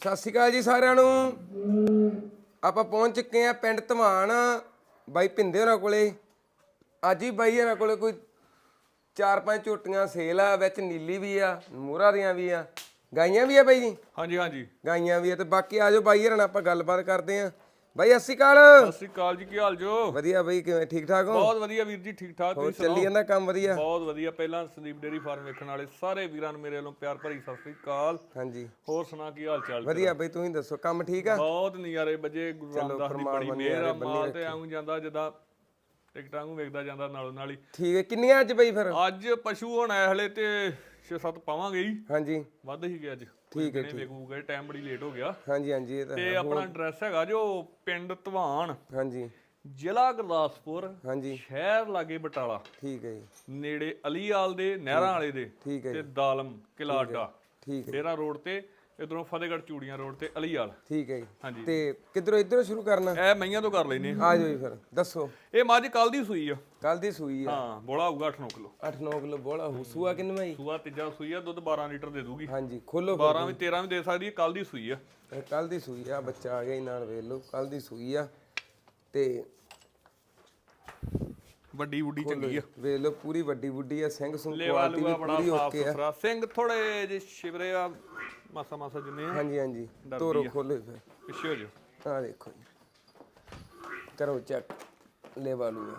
ਸਤਿ ਸ਼੍ਰੀ ਅਕਾਲ ਜੀ ਸਾਰਿਆਂ ਨੂੰ। ਆਪਾਂ ਪਹੁੰਚ ਚੁੱਕੇ ਆ ਪਿੰਡ ਧਵਾਨ ਬਾਈ ਭਿੰਦੇ ਹੋਰਾਂ ਕੋਲੇ। ਅੱਜ ਹੀ ਬਾਈ ਹੋਰਾਂ ਕੋਲੇ ਕੋਈ ਚਾਰ ਪੰਜ ਝੋਟੀਆਂ ਸੇਲ ਆ ਵਿੱਚ ਨੀਲੀ ਵੀ ਆ ਮੋਹਰਾ ਦੀਆਂ ਵੀ ਆ। ਗਾਈਆਂ ਵੀ ਆ ਬਾਈ ਜੀ? ਹਾਂਜੀ ਹਾਂਜੀ। ਗਾਈਆਂ ਵੀ ਆ ਤੇ ਬਾਕੀ ਆਜੋ ਬਾਈ ਹੋਰਾਂ ਨਾਲ ਆਪਾਂ ਗੱਲਬਾਤ ਕਰਦੇ ਆ ਬਾਈ ਸਤਿ ਸ਼੍ਰੀ ਅਕਾਲ। ਸਤਿ ਸ੍ਰੀ ਅਕਾਲ ਜੀ ਕੀ ਹਾਲ ਜੋ? ਵਧੀਆ ਬਾਈ ਕਿਵੇਂ ਠੀਕ ਠਾਕ ਹੋ? ਬਹੁਤ ਵਧੀਆ ਵੀਰ ਜੀ ਠੀਕ ਠਾਕ ਹੋਰ ਤੁਸੀਂ ਚੱਲੀ ਸੁਣਾਓ? ਜਾਂਦਾ ਕੰਮ ਵਧੀਆ? ਬਹੁਤ ਵਧੀਆ ਪਹਿਲਾਂ ਸੰਦੀਪ ਡੇਰੀ ਫਾਰਮ ਵੇਖਣ ਵਾਲੇ ਸਾਰੇ ਵੀਰਾਂ ਨੂੰ ਮੇਰੇ ਵੱਲੋਂ ਪਿਆਰ ਭਰੀ ਸਤਿ ਸ੍ਰੀ ਅਕਾਲ। ਹਾਂਜੀ। ਹੋਰ ਸੁਣਾ ਕੀ ਹਾਲ ਚਾਲ ਵਧੀਆ ਬਾਈ ਤੁਸੀਂ ਦੱਸੋ ਕੰਮ ਠੀਕ ਆ? ਬਹੁਤ ਨਜ਼ਾਰੇ ਵੱਜੇ ਗੁਰੂ ਰਾਮਦਾਸ ਦੀ ਬੜੀ ਮਿਹਰ ਆ ਮਾਲ ਤੇ ਆਉਂ ਜਾਂਦਾ ਜਿੱਦਾਂ ਟਿਕਟਾਂ ਨੂੰ ਵੇਖਦਾ ਜਾਂਦਾ ਨਾਲੋਂ ਨਾਲ ਹੀ ਠੀਕ ਹੈ ਕਿੰਨੀਆਂ ਅੱਜ ਬਾਈ ਫਿਰ? ਅੱਜ ਪਸ਼ੂ ਹੁਣ ਆਏ ਹਲੇ ਤੇ 6-7 ਪਾਵਾਂਗੇ ਹੀ ਹਾਂਜੀ। ਵੱਧ ਹੀ ਗਿਆ ਅੱਜ। ਠੀਕ ਹੈ, ਠੀਕ। ਵੇਖੂਗਾ ਟਾਈਮ ਬੜੀ ਲੇਟ ਹੋ ਗਿਆ। ਹਾਂਜੀ ਹਾਂਜੀ ਇਹ ਤਾਂ ਤੇ। ਆਪਣਾ ਐਡਰੈਸ ਹੈਗਾ ਜੋ ਪਿੰਡ ਧਵਾਨ। ਹਾਂਜੀ। ਜ਼ਿਲ੍ਹਾ ਗੁਰਦਾਸਪੁਰ ਹਾਂਜੀ। ਸ਼ਹਿਰ ਲਾਗੇ ਬਟਾਲਾ। ਠੀਕ ਹੈ ਜੀ। ਨੇੜੇ ਅਲੀਆਲ ਦੇ ਨਹਿਰਾਂ ਵਾਲੇ ਦੇ ਠੀਕ ਹੈ ਤੇ ਦਾਲਮ ਕਿਲਾ ਅੱਡਾ ਠੀਕ ਹੈ ਡੇਰਾ ਰੋਡ ਤੇ ਇਧਰੋਂ ਫਤਿਹਗੜ੍ਹ ਚੂੜੀਆਂ ਰੋਡ ਤੇ ਅਲੀਆਲ। ਠੀਕ ਹੈ ਜੀ। ਤੇ ਕਿੱਧਰੋਂ ਇੱਧਰੋਂ ਸ਼ੁਰੂ ਕਰਨਾ? ਇਹ ਮਈਆਂ ਤੋਂ ਕਰ ਲੈਨੇ ਆ। ਜਾਓ ਜੀ ਫਿਰ ਦੱਸੋ। ਇਹ ਮੱਝ ਕੱਲ ਦੀ ਸੂਈ ਆ। ਕੱਲ ਦੀ ਸੂਈ ਆ। ਹਾਂ ਬੋਲਾ ਹੋਊਗਾ 8-9 ਕਿਲੋ। 8-9 ਕਿਲੋ ਬੋਲਾ ਹੋ ਸੂਆ ਕਿੰਨਾ ਜੀ ਸੂਆ ਤੀਜਾ ਸੂਈ ਆ ਦੁੱਧ 12 ਲੀਟਰ ਦੇ ਦੂਗੀ। ਹਾਂਜੀ ਖੋਲੋ 12 ਵੀ 13 ਵੀ ਦੇ ਸਕਦੀ ਹੈ ਕੱਲ ਦੀ ਸੂਈ ਆ। ਕੱਲ ਦੀ ਸੂਈ ਆ ਬੱਚਾ ਆ ਗਿਆ ਨਾਲ ਵੇਖ ਲਓ ਕੱਲ ਦੀ ਸੂਈ ਆ। ਤੇ ਵੱਡੀ ਉੱਡੀ ਚੰਗੀ ਆ। ਵੇਖ ਲਓ ਪੂਰੀ ਵੱਡੀ ਬੁੱਢੀ ਆ ਸਿੰਘ ਲੇਵਾ ਕੁਆਲਿਟੀ ਵੀ ਪੂਰੀ ਓਕੇ ਆ। ਸਿੰਘ ਥੋੜੇ ਜਿਹੇ ਸ਼ਿਵਰੇ ਆ ਮਾਸਾ ਮਾਸਾ ਜਿੰਨੇ ਆ। ਹਾਂਜੀ ਹਾਂਜੀ। ਤੋਰੋ ਖੋਲੋ ਫਿਰ ਪਿੱਛੇ ਹੋ ਜਾਓ। ਆ ਦੇਖੋ ਜੀ। ਕਰੋ ਚੈੱਕ। ਲੈਵਾ ਲੂਆ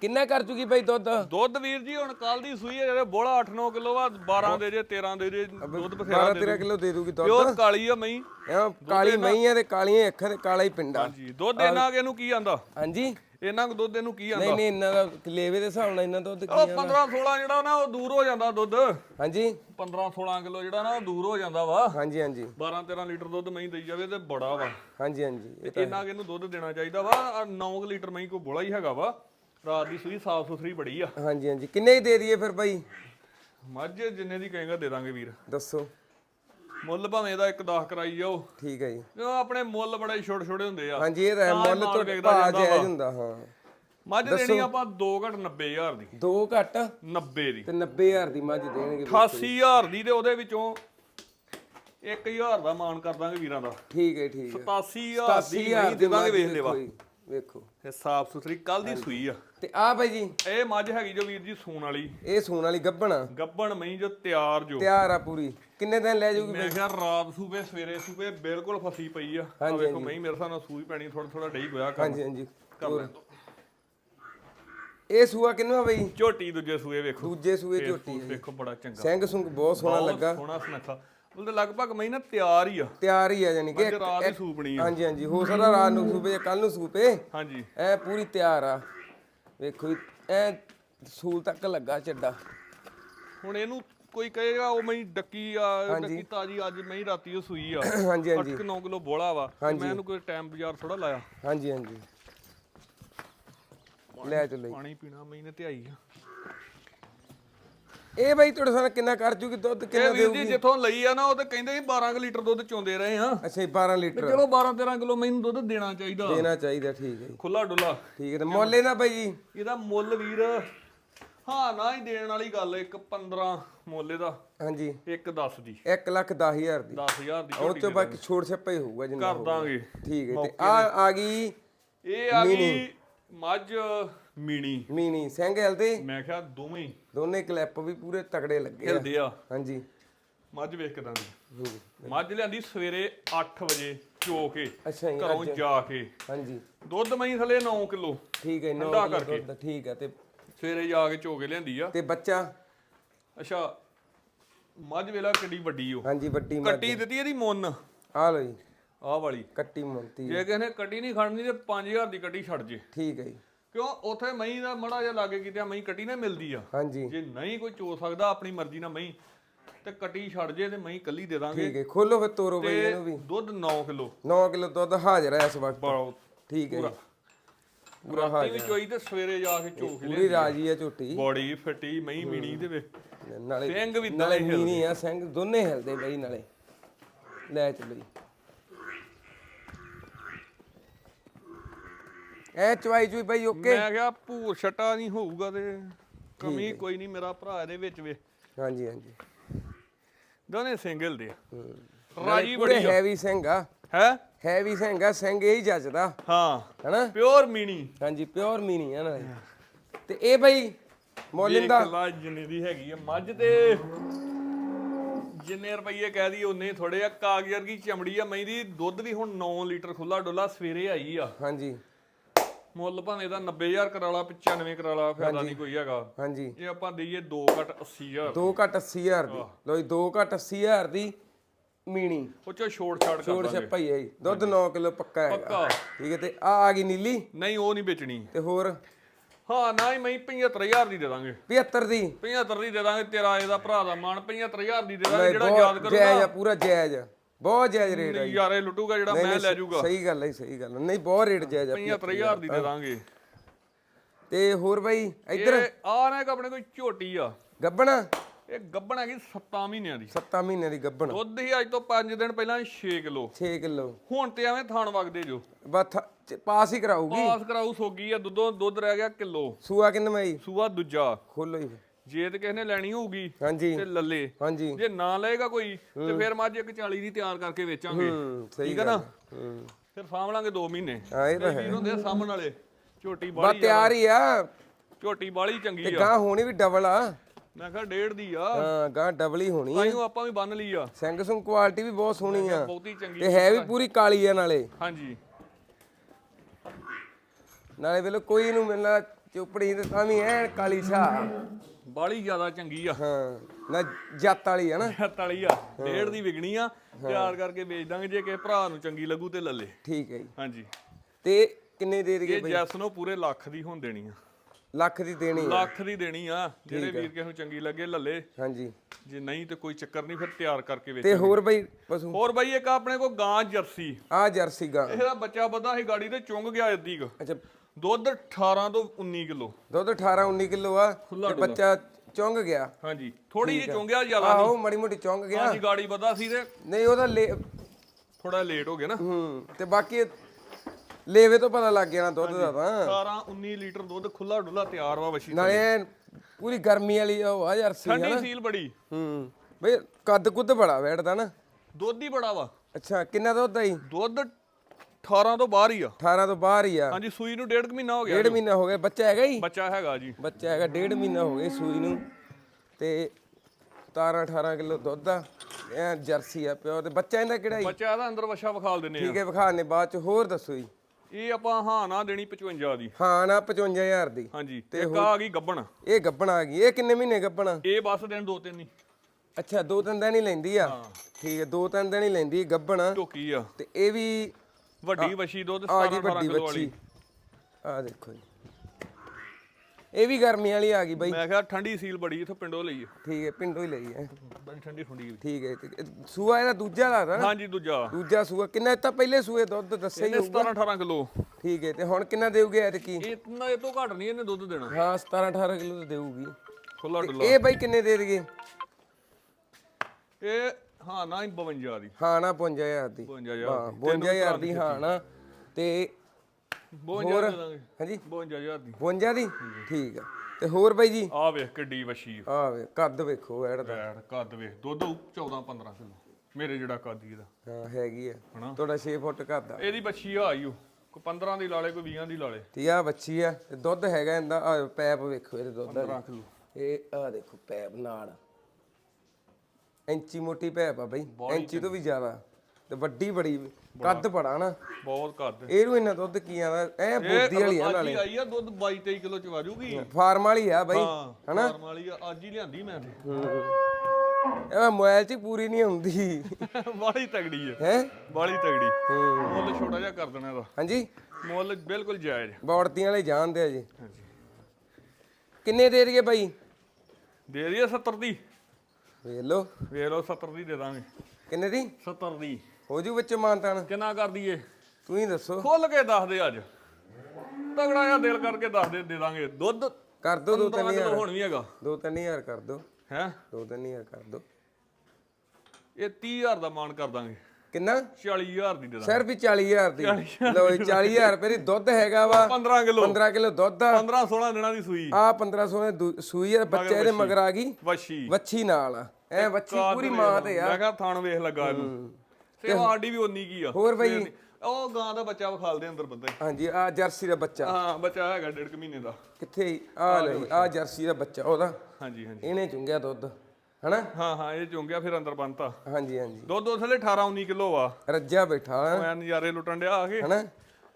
ਕਿੰਨਾ ਕਰ ਚੁਗੀ ਬਾਈ ਦੁੱਧ? ਦੁੱਧ ਵੀਰ ਜੀ ਹੁਣ ਕੱਲ ਦੀ ਸੂਈ ਹੈ ਜਿਹੜੇ ਬੋਲਾ 8-9 ਕਿਲੋ ਆ 12 ਦੇ ਜੇ 13 ਦੇ ਜੇ ਦੁੱਧ ਬਥੇਰਾ 12 13 ਕਿਲੋ ਦੇ ਦੂਗੀ ਦੁੱਧ। ਪਿਓਰ ਕਾਲੀ ਆ ਮਈ ਇਹ ਕਾਲੀ ਮਹੀਂ ਆ ਤੇ ਕਾਲੀਆਂ ਅੱਖਾਂ ਤੇ ਕਾਲਾ ਹੀ ਪਿੰਡਾ। ਹਾਂਜੀ ਦੁੱਧ ਇਹਨਾਂ ਕਿ ਇਹਨੂੰ ਕੀ ਆਂਦਾ? ਹਾਂਜੀ। ਇਹਨਾਂ ਕੋ ਦੁੱਧ ਇਹਨੂੰ ਕੀ ਆਂਦਾ ਨਹੀਂ ਨਹੀਂ ਇਹਨਾਂ ਦਾ ਲੇਵੇ ਦੇ ਹਿਸਾਬ ਨਾਲ ਇਹਨਾਂ ਦੁੱਧ ਕੀ ਉਹ ਆ 15 16 ਜਿਹੜਾ ਨਾ ਉਹ ਦੂਰ ਹੋ ਜਾਂਦਾ ਦੁੱਧ। ਹਾਂਜੀ। 15 16 ਕਿਲੋ ਜਿਹੜਾ ਨਾ ਉਹ ਦੂਰ ਹੋ ਜਾਂਦਾ ਵਾ। ਹਾਂਜੀ ਹਾਂਜੀ। 12 13 ਲੀਟਰ ਦੁੱਧ ਮਹੀਂ ਦੇਈ ਜਾਵੇ ਤੇ ਬੜਾ ਵਾ। ਹਾਂਜੀ ਹਾਂਜੀ ਇਹਨਾਂ ਕਿ ਇਹਨੂੰ ਦੁੱਧ ਦੇਣਾ ਚਾਹੀਦਾ ਵਾ। 9 ਲੀਟਰ ਮਹੀਂ ਕੋ ਬੋਲਾ ਹੀ ਹੈਗਾ ਵਾ। ਰਾਤ ਦੀ ਸੂਈ ਸਾਫ਼ ਸੁਥਰੀ ਬੜੀ ਆ। ਹਾਂਜੀ ਹਾਂਜੀ। ਕਿੰਨੇ ਹੀ ਦੇ ਦਈਏ ਫਿਰ ਬਾਈ? ਮੱਝ ਜਿੰਨੇ ਦੀ ਕਹੇਗਾ ਦੇ ਦਾਂਗੇ ਵੀਰ। ਦੱਸੋ। ਮੁੱਲ ਭਾਵੇਂ ਇਹਦਾ ਇੱਕ 10 ਕਰਾਈ ਜਾਓ। ਠੀਕ ਹੈ ਜੀ। ਕਿਉਂ ਆਪਣੇ ਮੁੱਲ ਬੜੇ ਛੋਟੇ ਛੋਟੇ ਹੁੰਦੇ ਆ। ਹਾਂਜੀ ਇਹ ਤਾਂ ਮੁੱਲ ਤੋਂ ਭਾਅ ਜਾਂਦਾ ਜਾਇਜ਼। ਹੁੰਦਾ ਹਾਂ। ਮੱਝ ਦੇਣੀ ਆਪਾਂ 2 ਘਟ 90000 ਦੀ। ਦੋ ਘੱਟ? 90 ਦੀ। ਤੇ 90000 ਦੀ ਮੱਝ ਦੇਣਗੇ 88000 ਦੀ ਤੇ ਉਹਦੇ ਵਿੱਚੋਂ 1000 ਦਾ ਮਾਨ ਕਰ ਦਾਂਗੇ ਵੀਰਾਂ ਦਾ। ਠੀਕ ਹੈ ਠੀਕ ਹੈ। 87000 ਦੀ 80000 ਨਹੀਂ ਦੇ ਦਾਂਗੇ ਵੇਖ ਲੈਵਾ। ਵੇਖੋ ਜੀ, ਇਹ ਸਾਫ਼ ਸੁਥਰੀ ਕੱਲ ਦੀ ਸੂਈ ਆ। ਤੇ ਆ ਬਾਈ ਜੀ। ਇਹ ਮੱਝ ਹੈਗੀ ਜੋ ਵੀਰ ਜੀ ਸੂਣ ਵਾਲੀ। ਇਹ ਸੂਣ ਵਾਲੀ ਗੱਬਣਾ। ਗੱਬਣ ਮਹੀਂ ਜੋ ਤਿਆਰ ਜੋ। ਤਿਆਰ ਆ ਪੂਰੀ। ਕਿੰਨੇ ਦਿਨ ਲੈ ਜਾਊਗੀ ਮੈਂ ਕਿਹਾ ਰਾਤ ਸੂਬੇ ਸਵੇਰੇ ਸੂਬੇ ਬਿਲਕੁਲ ਫਸੀ ਪਈ ਆ। ਆ ਵੇਖੋ ਮਹੀਂ ਮੇਰੇ ਨਾਲ ਸੂਈ ਪੈਣੀ ਥੋੜਾ ਥੋੜਾ ਡਈ ਹੋਇਆ ਕੰਮ। ਹਾਂਜੀ ਹਾਂਜੀ। ਕਰ ਲੈ ਇਹ ਸੂਆ ਕਿੰਨਾ ਬਾਈ? ਝੋਟੀ ਦੂਜੇ ਸੂਏ ਵੇਖੋ। ਦੂਜੇ ਸੂਏ ਝੋਟੀ ਵੇਖੋ ਬੜਾ ਚੰਗਾ। ਸਿੰਘ ਸੁੰਗ ਬਹੁਤ ਸੋਹਣਾ ਲੱਗਾ। ਸੋਹਣਾ ਸੁਨੱਖਾ। ਉਹਦੇ ਲਗਭਗ ਮਹੀਂ ਨਾ ਤਿਆਰ ਹੀ ਆ। ਤਿਆਰ ਹੀ ਆ ਜਾਨੀ ਕਿ ਰਾਤ ਹੀ ਸੂਪਣੀ ਆ। ਹਾਂਜੀ ਹਾਂਜੀ। ਹੋ ਸਕਦਾ ਰਾਤ ਨੂੰ ਸੂਪੇ ਜਾਂ ਕੱਲ ਨੂੰ ਸੂਪੇ। ਹਾਂਜੀ। ਐ ਪੂਰੀ ਤਿਆਰ ਆ। ਵੇਖੋ ਐ ਸੂਲ ਤੱਕ ਲੱਗਾ ਚੱਡਾ। ਹੁਣ ਇਹਨੂੰ ਕੋਈ ਕਹੇਗਾ ਉਹ ਮਹੀਂ ਡੱਕੀ ਆ ਡੱਕੀ ਤਾਜੀ ਅੱਜ ਮਹੀਂ ਰਾਤੀ ਉਹ ਸੂਈ ਆ। ਹਾਂਜੀ 8 ਹਾਂਜੀ 9 ਕਿਲੋ ਬੋਲਾ ਵਾ ਮੈਂ ਇਹਨੂੰ ਕੋਈ ਟਾਈਮ ਬਾਜ਼ਾਰ ਥੋੜਾ ਲਾਇਆ। ਹਾਂਜੀ ਹਾਂਜੀ। ਲੈ ਚੱਲੋ। ਪਾਣੀ ਪੀਣਾ ਮਹੀਂ ਨੇ ਧਿਆਈ ਆ। ਇਹ ਬਾਈ ਤੁਹਾਡੇ ਸਾਹਮਣੇ ਕਿੰਨਾ ਕਰ ਚੁਗੀ ਦੁੱਧ ਕਿੰਨਾ ਦੇਊਗੀ ਜੀ ਜਿੱਥੋਂ ਲਈ ਆ ਨਾ ਉਹ ਤੇ ਕਹਿੰਦੇ ਸੀ 12 ਕੁ ਲੀਟਰ ਦੁੱਧ ਚੋਂਦੇ ਰਹੇ ਆ। ਅੱਛਾ ਜੀ 12 ਲੀਟਰ। ਚਲੋ 12 13 ਕਿਲੋ ਮੈਨੂੰ ਦੁੱਧ ਦੇਣਾ ਚਾਹੀਦਾ। ਦੇਣਾ ਚਾਹੀਦਾ ਠੀਕ ਹੈ ਖੁੱਲਾ ਡੁੱਲਾ ਠੀਕ ਹੈ ਤੇ ਮੁੱਲ ਇਹਦਾ ਬਾਈ ਜੀ? ਇਹਦਾ ਮੁੱਲ ਵੀਰ ਹਾਂ ਨਾ ਹੀ ਦੇਣ ਵਾਲੀ ਗੱਲ ਇੱਕ 15 ਮੁੱਲ ਇਹਦਾ ਹਾਂਜੀ। ਇੱਕ 10 ਦੀ। 1 ਲੱਖ 10000 ਦੀ। 10000 ਦੀ ਉਹ ਤੋਂ ਬਾਕੀ ਛੋੜ ਛੱਪਾ ਹੀ ਹੋਊਗਾ ਜਿੰਨਾ ਕਰ ਦਾਂਗੇ। ਠੀਕ ਹੈ ਤੇ ਆ ਆ ਗਈ ਇਹ ਆ ਗਈ ਮੱਝ ਮੀਣੀ। ਮੀਨੀ ਸਿੰਘਲ ਤੇ? ਮੈਂ ਕਿਹਾ ਦੋਵੇਂ ਦੋਨੇ ਕਲਿੱਪ ਵੀ ਪੂਰੇ ਤਗੜੇ ਲੱਗੇ ਹਿਲਦੇ ਆ। ਹਾਂਜੀ। ਮੱਝ ਵੇਖ ਕੇ ਦਾਂਗੇ। ਮੱਝ ਲਿਆਂਦੀ ਸਵੇਰੇ 8 ਵਜੇ ਚੋ ਕੇ ਅੱਛਾ ਜੀ ਘਰੋਂ ਜਾ ਕੇ। ਹਾਂਜੀ। ਦੁੱਧ ਮਹੀਂ ਥਲੇ 9 ਕਿਲੋ। ਠੀਕ ਹੈ ਨੌ ਠੰਡਾ ਕਿਲੋ ਕਰਕੇ। ਦੁੱਧ, ਠੀਕ ਹੈ ਤੇ ਸਵੇਰੇ ਜਾ ਕੇ ਚੋ ਕੇ ਲਿਆਂਦੀ ਆ। ਤੇ ਬੱਚਾ? ਅੱਛਾ ਮੱਝ ਵੇਲਾ ਕਿੱਡੀ ਵੱਡੀ ਓ। ਹਾਂਜੀ ਵੱਡੀ ਮੱਝ ਕੱਟੀ ਦਿੱਤੀ ਇਹਦੀ ਮੁੰਨ। ਆ ਲਓ ਜੀ। ਆਹ ਵਾਲੀ। ਕੱਟੀ ਮੁੰਤੀ ਜੇ ਕਿਸੇ ਨੇ ਕੱਟੀ ਨਹੀਂ ਖੜਨੀ ਤੇ 5000 ਦੀ ਕੱਟੀ ਛੱਡ ਜੇ। ਠੀਕ ਹੈ ਜੀ। ਕਿਉਂ? ਉਥੇ ਮਹੀਂ ਦਾ ਮੜਾ ਜਿਹਾ ਲਾਗੇ ਕਿਤੇ ਮਹੀਂ ਕੱਟੀ ਨਾ ਮਿਲਦੀ ਆ। ਹਾਂਜੀ। ਜੇ ਨਹੀਂ ਕੋਈ ਚੋ ਸਕਦਾ ਆਪਣੀ ਮਰਜ਼ੀ ਨਾਲ ਮਹੀਂ ਤੇ ਕੱਟੀ ਛੱਡ ਜੇ ਤੇ ਮਹੀਂ ਕੱਲੀ ਦੇ ਦਾਂਗੇ। ਠੀਕ ਹੈ ਖੋਲੋ ਫਿਰ ਤੋਰੋ ਬਈ ਇਹਨੂੰ ਵੀ। ਦੁੱਧ 9 ਕਿਲੋ। 9 ਕਿਲੋ ਦੁੱਧ ਹਾਜ਼ਰ ਹੈ ਇਸ ਵਕਤ। ਠੀਕ ਹੈ ਜੀ। ਪੂਰਾ ਰਾਤੀ ਵੀ ਚੋਈ ਤੇ ਸਵੇਰੇ ਜਾ ਕੇ ਚੋ ਕੇ ਪੂਰੀ ਰਾਜੀ ਹੈ ਝੋਟੀ। ਬੋਡੀ ਫਿੱਟੀ ਮਹੀਂ ਮੀਣੀ ਦੇ ਵੇ ਨਾਲੇ ਸਿੰਘ ਵੀ ਨਾਲੇ ਮੀਨੀ ਆ ਸਿੰਘ ਦੋਨੇ ਹਿਲਦੇ ਬਈ ਨਾਲੇ। ਲੈ ਚੱਲੋ ਜੀ ਐ ਚਵਾਈ ਚੁਈ ਬਈ ਓਕੇ। ਮੈਂ ਕਿਹਾ ਭੂਰ ਛਟਾ ਨਹੀਂ ਹੋਊਗਾ ਤੇ ਕਮੀ ਕੋਈ ਨਹੀਂ ਮੇਰਾ ਭਰਾ ਇਹਦੇ ਵਿੱਚ ਵੇ। ਹਾਂਜੀ ਹਾਂਜੀ। ਦੋਨੇ ਸਿੰਗਲ ਦੇ ਰਾਜੀ ਬੜੀ ਹੈਵੀ ਸਿੰਘ ਆ। ਹੈ? ਹੈਵੀ ਸਿੰਘ ਆ ਸਿੰਘ ਇਹ ਹੀ ਜੱਜਦਾ। ਹਾਂ ਹਨਾ? ਪਿਓਰ ਮੀਣੀ। ਹਾਂਜੀ ਪਿਓਰ ਮੀਨੀ ਆ ਨਾ। ਤੇ ਇਹ ਬਈ ਮੋਲਿੰ ਦਾ ਲਾ ਜਿੰਨੇ ਦੀ ਹੈਗੀ ਆ। ਮੱਝ ਤੇ ਜਿੰਨੇ ਰੁਪਈਏ ਕਹਿ ਦਈਏ ਉਨੇ ਥੋੜੇ ਆ। ਕਾਗਜ਼ਰ ਕੀ ਚਮੜੀ ਆ ਮਈ ਦੀ ਦੁੱਧ ਵੀ ਹੁਣ 9 ਲੀਟਰ ਖੁੱਲਾ ਡੁੱਲਾ ਸਵੇਰੇ ਆਈ ਆ। ਹਾਂਜੀ। ਮੁੱਲ ਭਾਵੇਂ ਦਾ 90000 ਕਰਾਲਾ 95 ਕਰਾਲਾ ਫਾਇਦਾ ਨਹੀਂ ਕੋਈ ਹੈਗਾ। ਹਾਂਜੀ। ਇਹ ਆਪਾਂ ਦਈਏ 2 ਘਟ 80000 2 ਘੱਟ 80000 ਦੀ। ਲੋ ਜੀ 2 ਘੱਟ 80000 ਦੀ ਮੀਣੀ। ਉਹ ਚੋਂ ਛੋੜ ਛਾੜ ਕਰ ਛੋੜ ਦਾਂਗੇ। ਛੱਪਾ ਹੀ ਹੈ ਜੀ। ਦੁੱਧ 9 ਕਿਲੋ ਪੱਕਾ ਹੈਗਾ। ਪੱਕਾ। ਠੀਕ ਹੈ ਤੇ ਆ ਆ ਗਈ ਨੀਲੀ। ਨਹੀਂ ਉਹ ਨਹੀਂ ਵੇਚਣੀ। ਤੇ ਹੋਰ? ਹਾਂ ਨਾ ਹੀ ਮੈਂ 75000 ਦੀ ਦੇ ਦਾਂਗੇ। 75 ਦੀ। 75 ਦੀ ਦੇ ਦਾਂਗੇ ਤੇਰਾ ਇਹਦਾ ਭਰਾ ਦਾ ਮਾਣ 75000 ਦੀ ਦੇ ਦਾਂਗੇ ਜਿਹੜਾ ਬਹੁਤ ਯਾਦ ਜਾਇਜ਼ ਆ ਕਰੂਗਾ ਪੂਰਾ ਜਾਇਜ਼ ਆ। ਬਹੁਤ ਜਾਇਜ਼ ਰੇਟ ਆ ਜੀ। ਯਾਰੇ ਲੁੱਟੂਗਾ ਜਿਹੜਾ ਮੈਂ ਲੈ ਜਾਊਗਾ ਸਹੀ ਗੱਲ ਹੈ ਸਹੀ ਗੱਲ ਹੈ। ਨਹੀਂ ਬਹੁਤ ਰੇਟ ਜਾਇਜ਼ ਆ 75000 ਦੀ ਦੇ ਦਾਂਗੇ। ਤੇ ਹੋਰ ਬਾਈ ਇੱਧਰ? ਇਹ ਆ ਨਾ ਇੱਕ ਆਪਣੇ ਕੋਈ ਝੋਟੀ ਆ। ਗੱਬਣਾ? ਇਹ ਗੱਬਣ ਹੈਗੀ 7 ਮਹੀਨਿਆਂ ਦੀ। 7 ਮਹੀਨੇ ਦੀ ਗੱਬਣ। ਦੁੱਧ ਹੀ ਅੱਜ ਤੋਂ 5 ਦਿਨ ਪਹਿਲਾਂ 6 ਕਿਲੋ। 6 ਕਿਲੋ। ਹੁਣ ਤੇ ਐਵੇਂ ਥਾਣ ਵਗਦੇ ਜੋ। ਬਸ ਪਾਸ ਹੀ ਕਰਾਊਗੀ। ਪਾਸ ਕਰਾਉ ਸੋਗੀ ਆ ਦੁੱਧੋਂ ਦੁੱਧ ਰਹਿ ਗਿਆ ਕਿਲੋ। ਸੂਆ ਕਿੰਨਾ ਮਈ ਸੂਆ ਦੂਜਾ। ਖੋਲੋ ਜੀ। ਜੇ ਤੇ ਕਿਸੇ ਨੇ ਲੈਣੀ ਹੋਊਗੀ ਹਾਂਜੀ। ਤੇ ਲੱਲੇ। ਹਾਂਜੀ। ਜੇ ਨਾ ਲਏਗਾ ਕੋਈ ਤੇ ਫਿਰ ਮੱਝ ਇੱਕ 40 ਦੀ ਤਿਆਰ ਕਰਕੇ ਵੇਚਾਂਗੇ। ਠੀਕ ਹੈ ਨਾ? ਫਿਰ ਸਾਂਭ ਲਾਂਗੇ 2 ਮਹੀਨੇ। ਹਾਂ ਇਹ ਤਾਂ ਹੈ। ਹੁੰਦੇ ਆ ਸਾਂਭਣ ਵਾਲੇ। ਝੋਟੀ ਬਾਲੀ ਤਿਆਰ ਹੀ ਆ। ਝੋਟੀ ਬਾਲੀ ਚੰਗੀ ਤੇ ਆ। ਗਾਂ ਹੋਣੀ ਵੀ ਡਬਲ ਆ। ਮੈਂ ਕਿਹਾ ਡੇਢ ਦੀ ਆ। ਹਾਂ ਗਾਂ ਡਬਲ ਹੀ ਹੋਣੀ ਆ। ਤਾਈਓ ਆਪਾਂ ਵੀ ਬੰਨ ਲਈ ਆ। ਸਿੰਘ ਸੁੰਗ ਕੁਆਲਿਟੀ ਵੀ ਬਹੁਤ ਸੋਹਣੀ ਆ। ਬਹੁਤੀ ਚੰਗੀ ਤੇ ਹੈ ਵੀ ਪੂਰੀ ਕਾਲੀ ਆ ਨਾਲੇ। ਹਾਂਜੀ। ਨਾਲੇ ਵੇਲੋ ਕੋਈ ਨੂੰ ਮਿਲਣਾ ਚੋਪੜੀ ਤੇ ਤਾਂ ਵੀ ਐ ਕਾਲੀ ਛਾਹ ਬਾਲੀ ਜ਼ਿਆਦਾ ਚੰਗੀ ਆ। ਹਾਂ ਨਾ ਜੱਤ ਵਾਲੀ ਆ ਨਾ। ਹੱਤ ਵਾਲੀ ਆ। ਡੇਢ ਦੀ ਵਿਕਣੀ ਆ। ਤਿਆਰ ਕਰਕੇ ਵੇਚ ਦਾਂਗੇ ਜੇ ਕਿਸੇ ਭਰਾ ਨੂੰ ਚੰਗੀ ਲੱਗੂ ਤੇ ਲੱਲੇ ਠੀਕ ਹੈ ਜੀ। ਹਾਂਜੀ। ਤੇ ਕਿੰਨੇ ਦੇ ਦੇਗੇ ਇਹ ਜੈਸ ਨੂੰ ਪੂਰੇ ਲੱਖ ਦੀ ਹੁਣ ਦੇਣੀ ਆ। ਲੱਖ ਦੀ ਦੇਣੀ ਆ ਲੱਖ ਦੀ ਦੇਣੀ ਆ। ਜਿਹੜੇ ਵੀਰ ਕਿਸੇ ਨੂੰ ਚੰਗੀ ਲੱਗੇ ਲੱਲੇ। ਹਾਂਜੀ। ਜੇ ਨਹੀਂ ਤੇ ਕੋਈ ਚੱਕਰ ਨਹੀਂ ਫਿਰ ਤਿਆਰ ਕਰਕੇ ਵੇਚ ਤੇ ਹੋਰ ਬਈ ਪਸ਼ੂ? ਹੋਰ ਬਾਈ ਇੱਕ ਆਪਣੇ ਕੋ ਗਾਂ ਜਰਸੀ। ਆ ਜਰਸੀ ਗਾਂ। ਇਹਦਾ ਬੱਚਾ ਬੱਦਾ ਸੀ ਗਾੜੀ ਤੇ ਚੁੰਗ ਗਿਆ ਅੱਧੀ ਕੁ। ਅੱਛਾ। ਦੁੱਧ 18 ਤੋਂ 19 ਕਿਲੋ। ਦੁੱਧ 18 19 ਕਿਲੋ ਆ। ਤੇ ਬੱਚਾ ਚੁੰਗ ਗਿਆ। ਹਾਂਜੀ। ਥੋੜੀ ਜਿਹੀ ਚੁੰਗਿਆ ਜ਼ਿਆਦਾ ਆਹੋ ਮੜੀ ਮੋਟੀ ਚੁੰਗ ਗਿਆ। ਹਾਂਜੀ ਗਾੜੀ ਬੱਦਾ ਸੀ ਤੇ ਨਹੀਂ ਉਹਦਾ ਥੋੜਾ ਲੇਟ ਹੋ ਗਿਆ ਨਾ। ਹੂੰ ਤੇ ਬਾਕੀ ਲੇਵੇ ਤੋਂ ਪਤਾ ਲੱਗ ਗਿਆ ਨਾ ਦੁੱਧ ਦਾ ਤਾਂ। 18 19 ਲੀਟਰ ਦੁੱਧ ਖੁੱਲਾ ਡੁੱਲਾ ਤਿਆਰ ਵਾ ਵਸ਼ੀ ਨਾਲੇ ਐਨ ਪੂਰੀ ਗਰਮੀ ਵਾਲੀ ਉਹ ਆ ਜਰਸੀ ਹੈ ਠੰਡੀ ਸੀਲ ਬੜੀ। ਹੂੰ ਬਈ ਕੱਦ ਕੁੱਦ ਬੜਾ ਬੈਠਦਾ ਨਾ। ਦੁੱਧ ਹੀ ਬੜਾ ਵਾ। ਅੱਛਾ ਕਿੰਨਾ ਦੁੱਧ ਆਈ ਦੁੱਧ 18 ਤੋਂ ਬਾਹਰ ਹੀ ਆ। 18 ਤੋਂ ਬਾਹਰ ਹੀ ਆ। ਹਾਂਜੀ ਸੂਈ ਨੂੰ ਡੇਢ ਮਹੀਨਾ ਹੋ ਗਿਆ ਡੇਢ ਮਹੀਨਾ ਹੋ ਗਿਆ। ਬੱਚਾ ਹੈਗਾ ਹੀ ਬੱਚਾ ਹੈਗਾ ਜੀ। ਬੱਚਾ ਹੈਗਾ ਡੇਢ ਮਹੀਨਾ ਹੋ ਗਿਆ ਸੂਈ ਨੂੰ। ਤੇ 17 18 ਕਿਲੋ ਦੁੱਧ ਆ। ਇਹ ਜਰਸੀ ਆ ਪਿਓ ਤੇ। ਬੱਚਾ ਇਹਦਾ ਕਿਹੜਾ ਹੀ ਬੱਚਾ ਇਹਦਾ ਅੰਦਰ ਵਛਾ ਵਿਖਾਲ ਦਿੰਨੇ ਆ। ਠੀਕ ਹੈ ਵਿਖਾਣੇ ਬਾਅਦ ਚ ਹੋਰ ਦੱਸੋ ਜੀ। ਇਹ ਆਪਾਂ ਹਾਂ ਨਾ ਦੇਣੀ 55 ਦੀ। ਹਾਂ ਨਾ 55000 ਦੀ। ਹਾਂਜੀ ਤੇ ਇੱਕ ਆ ਗਈ ਗੱਬਣ। ਇਹ ਗੱਬਣ ਆ ਗਈ। ਇਹ ਕਿੰਨੇ ਮਹੀਨੇ ਗੱਬਣ ਇਹ ਬਸ ਦਿਨ ਦੋ ਤਿੰਨ ਹੀ। ਅੱਛਾ ਦੋ ਤਿੰਨ ਦਿਨ ਹੀ ਲੈਂਦੀ ਆ? ਠੀਕ ਹੈ ਦੋ ਤਿੰਨ ਦਿਨ ਹੀ ਲੈਂਦੀ ਗੱਬਣ। ਢੋਕੀ ਆ। ਤੇ ਇਹ ਵੀ ਵੱਡੀ ਵਛੀ ਦੁੱਧ ਆ 17 ਗਈ 18 ਵੱਡੀ ਕਿਲੋ ਵਾਲੀ। ਆ ਦੇਖੋ ਜੀ। ਇਹ ਵੀ ਗਰਮੀ ਵਾਲੀ ਆ ਗਈ ਬਾਈ। ਮੈਂ ਕਿਹਾ ਠੰਡੀ ਸੀਲ ਬੜੀ ਇਥੋਂ ਪਿੰਡੋਂ ਲਈ ਆ। ਠੀਕ ਹੈ ਪਿੰਡੋਂ ਹੀ ਲਈ ਹੈ। ਬੜੀ ਠੰਡੀ ਠੰਡੀ ਵੀ। ਠੀਕ ਹੈ ਤੇ ਸੂਆ ਇਹਦਾ ਦੂਜਾ ਲੱਗਦਾ ਨਾ? ਹਾਂਜੀ ਦੂਜਾ। ਦੂਜਾ ਸੂਆ। ਕਿੰਨਾ ਇਹ ਤਾਂ ਪਹਿਲੇ ਸੂਏ ਦੁੱਧ ਦੱਸਿਆ ਹੀ ਇਹਨੇ ਹੋਊਗਾ। 17 18 ਕਿਲੋ। ਠੀਕ ਹੈ ਤੇ ਹੁਣ ਕਿੰਨਾ ਦੇਊਗੇ ਐਤਕੀ? ਇਤਨਾ ਇਹ ਤੋਂ ਘੱਟ ਨਹੀਂ ਇਹਨੇ ਦੁੱਧ ਦੇਣਾ। ਹਾਂ 17 18 ਕਿਲੋ ਤਾਂ ਦੇਊਗੀ। ਖੁੱਲਾ ਡੁੱਲਾ। ਇਹ ਬਾਈ ਕਿੰਨੇ ਦੇ ਦੇਗੇ ਇਹ ਹਾਂ ਨਾ ਹੀ 52 ਦੀ। ਹਾਂ ਨਾ 55000 ਦੀ। 52000 ਹਾਂ 55000 ਦੀ ਹਾਂ ਨਾ। ਤੇ 52 ਦੇ ਦਾਂਗੇ। ਹਾਂਜੀ? 52000 ਦੀ 52 ਦੀ? ਠੀਕ ਆ। ਤੇ ਹੋਰ ਬਾਈ ਜੀ? ਆ ਵੇਖ ਕਿੱਡੀ ਵਛੀ ਆ। ਆ ਵੇ ਕੱਦ ਵੇਖੋ ਐੜ ਦਾ। ਬੈੜ ਕੱਦ ਵੇਖ। ਦੁੱਧ 14 15 ਕਿਲੋ। ਮੇਰੇ ਜਿਹੜਾ ਕੱਦ ਹੀ ਇਹਦਾ। ਹਾਂ ਹੈਗੀ ਆ। ਹਨਾ? ਤੁਹਾਡਾ 6 ਫੁੱਟ ਘਰ ਦਾ ਇਹਦੀ ਬੱਚੀ ਆ ਆਈ ਓ। ਕੋਈ 15 ਦੀ ਲਾਲੇ ਕੋਈ 20 ਦੀ ਲਾਲੇ ਤੇ ਆ ਬੱਚੀ ਆ। ਤੇ ਦੁੱਧ ਹੈਗਾ ਇਹਦਾ। ਆਹ ਪੈਪ ਵੇਖੋ ਇਹਦੇ ਦੁੱਧ ਦਾ 15 ਕਿਲੋ। ਇਹ ਆ ਦੇਖੋ ਪੈਪ ਨਾਲ। ਇੰਚੀ ਮੋਟੀ ਪੈਪ ਆ ਬਈ। ਇੰਚੀ ਤੋਂ ਵੀ ਜ਼ਿਆਦਾ। ਤੇ ਵੱਡੀ ਬੜੀ ਕੱਦ ਬੜਾ। ਨਾ। ਬਹੁਤ ਕੱਦ। ਇਹਨੂੰ ਇਹਨਾਂ ਦੁੱਧ ਕੀ ਆਂਦਾ? ਐ ਬੋਦੀ ਵਾਲੀ ਆ ਨਾਲੇ ਹੀ ਆਈ ਆ ਦੁੱਧ 22 23 ਕਿਲੋ ਚ ਵਾਜੂਗੀ। ਫਾਰਮ ਵਾਲੀ ਆ ਬਈ ਹਾਂ ਫਾਰਮ ਵਾਲੀ ਆ ਅੱਜ ਹੀ ਲਿਆਂਦੀ ਮੈਂ ਇਹ ਮੋਬਾਈਲ 'ਚ ਹੀ ਪੂਰੀ ਨਹੀਂ ਹੁੰਦੀ। ਬਾਲੀ ਤਗੜੀ ਆ। ਹੈ? ਬਾਲੀ ਤਗੜੀ। ਮੁੱਲ ਛੋਟਾ ਜਿਹਾ ਕਰ ਦੇਣਾ ਇਹਦਾ। ਹਾਂਜੀ? ਮੁੱਲ ਬਿਲਕੁਲ ਜਾਇਜ਼। ਬੌੜਤੀਆਂ ਵਾਲੇ ਜਾਣਦੇ ਆ ਜੀ। ਕਿੰਨੇ ਦੇ ਦਈਏ ਬਾਈ? ਦੇ ਦਈਏ 70 ਦੀ। ਵੇਖ ਲਓ। ਵੇਖ ਲਓ 70 ਦੀ ਦੇ ਦਾਂਗੇ। ਕਿੰਨੇ ਦੀ? 70 ਦੀ। ਹੋ ਜੂ ਵਿੱਚ ਮਾਨਤਾਨ ਕਿੰਨਾ ਕਰ ਦਈਏ? ਤੂੰ ਹੀ ਦੱਸੋ। ਖੁੱਲ ਕੇ ਦੱਸ ਦੇ ਅੱਜ। ਤਗੜਾ ਜਿਹਾ ਦਿਲ ਕਰਕੇ ਦੱਸ ਦੇ ਦੇ ਦਾਂਗੇ। ਦੁੱਧ ਕਰ ਦੋ ਦੋ 15 ਤਿੰਨ ਹਜ਼ਾਰ। ਹੁਣ ਵੀ ਹੈਗਾ। ਦੋ ਤਿੰਨ ਹਜ਼ਾਰ ਕਰ ਦੋ। ਹੈ? ਦੋ ਤਿੰਨ ਹਜ਼ਾਰ ਕਰ ਦੋ। ਇਹ 30000 ਦਾ ਮਾਨ ਕਰ ਦਾਂਗੇ। ਕਿੰਨਾ? 40000 ਦੀ ਦੇ ਦਾਂਗੇ। ਸਿਰਫ ਹੀ 40000 ਦੀ। ਲਓ ਜੀ 40000 ਰੁਪਏ ਦੀ ਦੁੱਧ ਹੈਗਾ ਵਾ। 15 ਕਿਲੋ। 15 ਕਿਲੋ ਦੁੱਧ ਆ। 15 16 ਦਿਨਾਂ ਦੀ ਸੂਈ। ਆ 1500 ਦੇ ਦੂ- ਸੂਈ ਆ ਬੱਚੇ ਇਹਦੇ ਮਗਰ ਆ ਗਈ। ਵਸ਼ੀ ਵੱਛੀ ਨਾਲ ਐ ਬੱਚੀ ਪੂਰੀ ਮਾਂ ਤੇ ਆ। ਮੈਂ ਕਿਹਾ ਥਣ ਵੇਖ ਲੱਗਾ ਇਹਨੂੰ। ਸੇਵਾ ਸਾਡੀ ਵੀ ਉਨੀ ਕੀ ਆ? ਹੋਰ ਬਾਈ? ਉਹ ਗਾਂ ਦਾ ਬੱਚਾ ਵਿਖਾਲਦੇ ਅੰਦਰ ਬੰਦੇ। ਹਾਂਜੀ ਆ ਜਰਸੀ ਦਾ ਬੱਚਾ। ਹਾਂ ਬੱਚਾ ਹੈਗਾ ਡੇਢ ਕੁ ਮਹੀਨੇ ਦਾ। ਕਿੱਥੇ ਆ ਨਹੀਂ ਆ ਜਰਸੀ ਦਾ ਬੱਚਾ ਉਹਦਾ ਹਾਂਜੀ ਹਾਂਜੀ। ਇਹਨੇ ਚੁੰਗਿਆ ਦੁੱਧ ਹਨਾ? ਹਾਂ ਹਾਂ ਇਹ ਚੁੰਗਿਆ ਫਿਰ ਅੰਦਰ ਬੰਨਤਾ। ਹਾਂਜੀ ਹਾਂਜੀ। ਦੁੱਧ ਉਸਲੇ 18 19 ਕਿਲੋ ਆ। ਰੱਜਾ ਬੈਠਾ? ਮੈਂ ਨਜ਼ਾਰੇ ਲੁੱਟਣ ਡਿਆ ਆ ਕੇ। ਹਨਾ?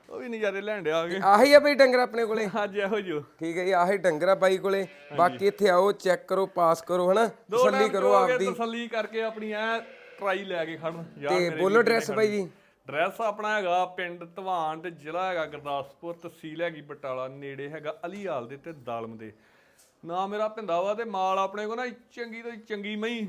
ਉਹ ਵੀ ਨਜ਼ਾਰੇ ਲੈਣ ਡਿਆ ਆ ਕੇ। ਆਹੀ ਆ ਬਈ ਡੰਗਰ ਆਪਣੇ ਕੋਲੇ। ਅੱਜ ਇਹੋ ਜੋ ਠੀਕ ਹੈ ਜੀ ਆਹੀ ਡੰਗਰ ਆ ਬਾਈ ਕੋਲੇ। ਬਾਕੀ ਇੱਥੇ ਆਓ ਚੈੱਕ ਕਰੋ ਪਾਸ ਕਰੋ ਹਨਾ? ਤਸੱਲੀ ਕਰੋ ਆਪਦੀ। ਤਸੱਲੀ ਕਰਕੇ ਆਪਣੀ ਐ ਟਰਾਈ ਲੈ ਕੇ ਖੜਨ। ਯਾਰ ਤੇ ਬੋਲੋ ਐਡਰੈਸ ਬਾਈ ਜੀ। ਐਡਰੈਸ ਆਪਣਾ ਹੈਗਾ ਪਿੰਡ ਧਵਾਨ ਤੇ ਜ਼ਿਲ੍ਹਾ ਹੈਗਾ ਗੁਰਦਾਸਪੁਰ ਤਹਿਸੀਲ ਹੈਗੀ ਬਟਾਲਾ ਨੇੜੇ ਹੈਗਾ ਅਲੀਹਾਲ ਦੇ ਤੇ ਦਾਲਮ ਦੇ। ਨਾ ਮੇਰਾ ਪਿੰਦਾ ਵਾ ਤੇ ਮਾਲ ਆਪਣੇ ਕੋ ਨਾ ਚੰਗੀ ਤੋਂ ਚੰਗੀ ਮਈ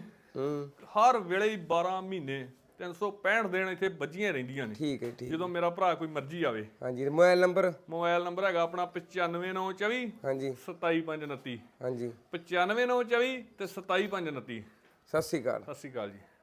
ਹਰ ਵੇਲੇ ਹੀ 12 ਮਹੀਨੇ 365 ਦਿਨ ਇੱਥੇ ਵੱਜੀਆਂ ਰਹਿੰਦੀਆਂ ਨੇ। ਠੀਕ ਹੈ ਠੀਕ ਜਦੋਂ ਮੇਰਾ ਭਰਾ ਕੋਈ ਮਰਜ਼ੀ ਆਵੇ। ਹਾਂਜੀ ਮੋਬਾਈਲ ਨੰਬਰ? ਮੋਬਾਈਲ ਨੰਬਰ ਹੈਗਾ ਆਪਣਾ 95924 ਹਾਂਜੀ। 27529 ਹਾਂਜੀ। 95924 ਤੇ 27529 ਸਤਿ ਸ਼੍ਰੀ ਅਕਾਲ। ਸਤਿ ਸ਼੍ਰੀ ਅਕਾਲ ਜੀ।